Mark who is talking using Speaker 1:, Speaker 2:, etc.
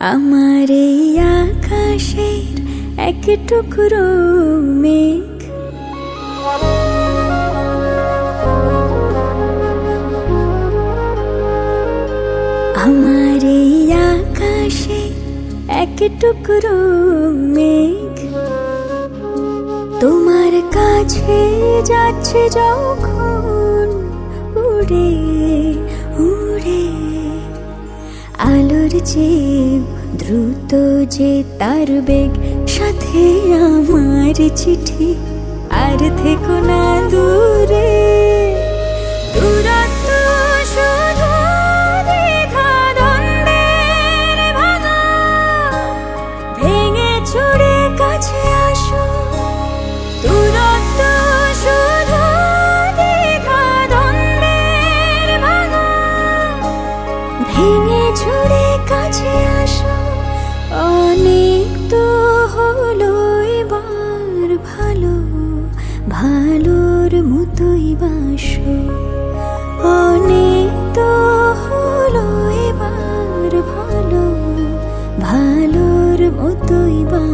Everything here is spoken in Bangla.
Speaker 1: আমার এই আকাশের এক টুকরো মেঘ। আমার এই আকাশে এক টুকরো মেঘ। তোমার কাছে যাচ্ছে যখন উড়ে উড়ে। আলোর যে দ্রুত যে তার বেগ সাথে আমার চিঠি। আর থেকো না দূরে। ভালোর মতোই বাসো। অনেক তো হলো এবার ভালো ভালোর মতোই বাসো।